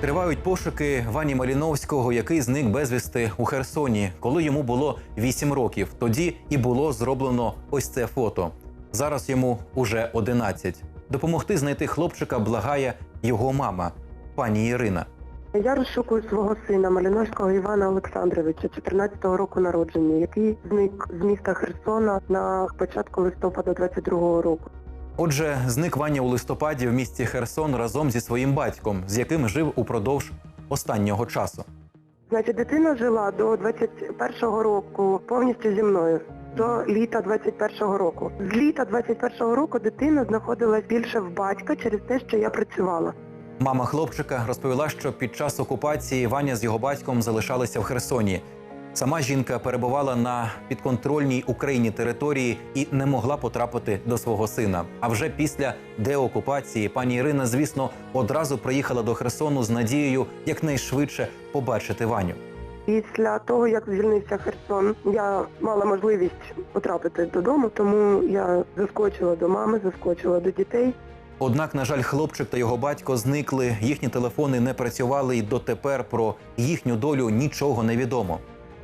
Тривають пошуки Вані Маліновського, який зник безвісти у Херсоні, коли йому було 8 років. Тоді і було зроблено ось це фото. Зараз йому уже 11. Допомогти знайти хлопчика благає його мама, пані Ірина. Я розшукую свого сина Маліновського Івана Олександровича, 14-го року народження, який зник з міста Херсона на початку листопада 22-го року. Отже, зник Ваня у листопаді в місті Херсон разом зі своїм батьком, з яким жив упродовж останнього часу. Значить, дитина жила до 21-го року повністю зі мною. До літа 21-го року. З літа 21-го року дитина знаходилась більше в батька через те, що я працювала. Мама хлопчика розповіла, що під час окупації Ваня з його батьком залишалися в Херсоні. Сама жінка перебувала на підконтрольній Україні території і не могла потрапити до свого сина. А вже після деокупації пані Ірина, звісно, одразу приїхала до Херсону з надією якнайшвидше побачити Ваню. Після того, як звільнився Херсон, я мала можливість потрапити додому, тому я заскочила до мами, заскочила до дітей. Однак, на жаль, хлопчик та його батько зникли, їхні телефони не працювали, і дотепер про їхню долю нічого не відомо.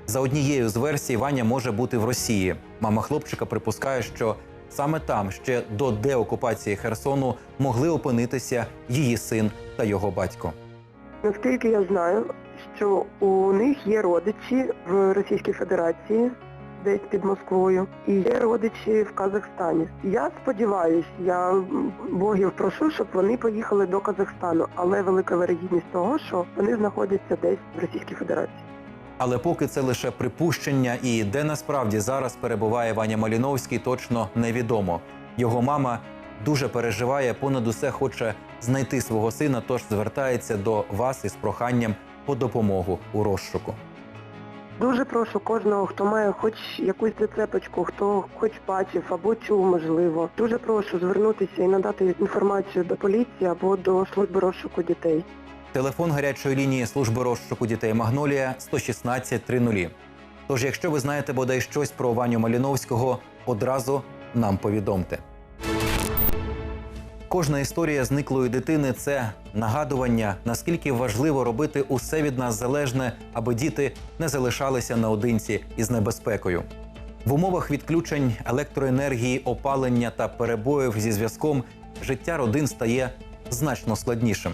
За однією з версій, Ваня може бути в Росії. Мама хлопчика припускає, що саме там ще до деокупації Херсону могли опинитися її син та його батько. Наскільки я знаю, що у них є родичі в Російській Федерації, десь під Москвою, і є родичі в Казахстані. Я сподіваюся, я богів прошу, щоб вони поїхали до Казахстану, але велика вирогідність того, що вони знаходяться десь в Російській Федерації. Але поки це лише припущення, і де насправді зараз перебуває Ваня Маліновський, точно невідомо. Його мама дуже переживає, понад усе хоче знайти свого сина, тож звертається до вас із проханням по допомогу у розшуку. Дуже прошу кожного, хто має хоч якусь зацепочку, хто хоч бачив або чув, можливо. Дуже прошу звернутися і надати інформацію до поліції або до служби розшуку дітей. Телефон гарячої лінії служби розшуку дітей Магнолія 116 30. Тож, якщо ви знаєте бодай щось про Ваню Маліновського, одразу нам повідомте. Кожна історія зниклої дитини це нагадування, наскільки важливо робити усе від нас залежне, аби діти не залишалися наодинці із небезпекою. В умовах відключень електроенергії, опалення та перебоїв зі зв'язком життя родин стає значно складнішим.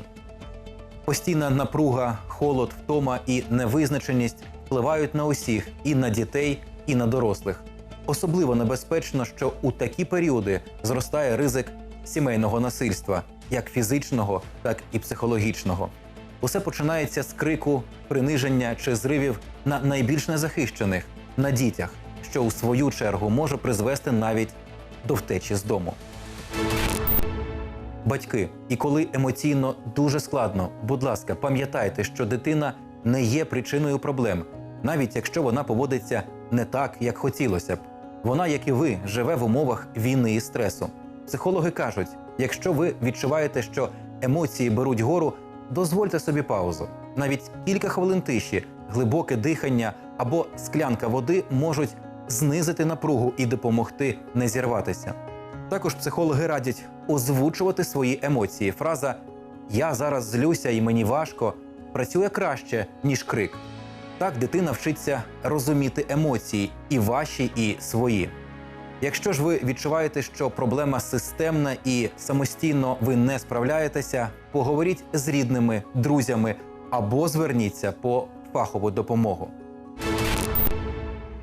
Постійна напруга, холод, втома і невизначеність впливають на усіх і на дітей, і на дорослих. Особливо небезпечно, що у такі періоди зростає ризик сімейного насильства, як фізичного, так і психологічного. Усе починається з крику, приниження чи зривів на найбільш незахищених на дітях, що у свою чергу може призвести навіть до втечі з дому. Батьки, і коли емоційно дуже складно, будь ласка, пам'ятайте, що дитина не є причиною проблем, навіть якщо вона поводиться не так, як хотілося б. Вона, як і ви, живе в умовах війни і стресу. Психологи кажуть: якщо ви відчуваєте, що емоції беруть гору, дозвольте собі паузу. Навіть кілька хвилин тиші, глибоке дихання або склянка води можуть знизити напругу і допомогти не зірватися. Також психологи радять озвучувати свої емоції. Фраза Я зараз злюся і мені важко працює краще, ніж крик. Так дитина вчиться розуміти емоції і ваші, і свої. Якщо ж ви відчуваєте, що проблема системна і самостійно ви не справляєтеся, поговоріть з рідними, друзями або зверніться по фахову допомогу.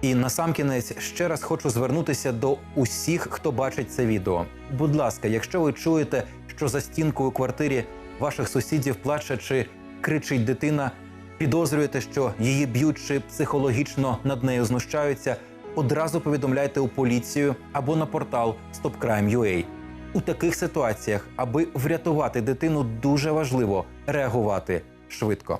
І насамкінець ще раз хочу звернутися до усіх, хто бачить це відео. Будь ласка, якщо ви чуєте, що за стінкою квартирі ваших сусідів плаче чи кричить дитина, підозрюєте, що її б'ють чи психологічно над нею знущаються, одразу повідомляйте у поліцію або на портал StopCrime.ua. У таких ситуаціях, аби врятувати дитину, дуже важливо реагувати швидко.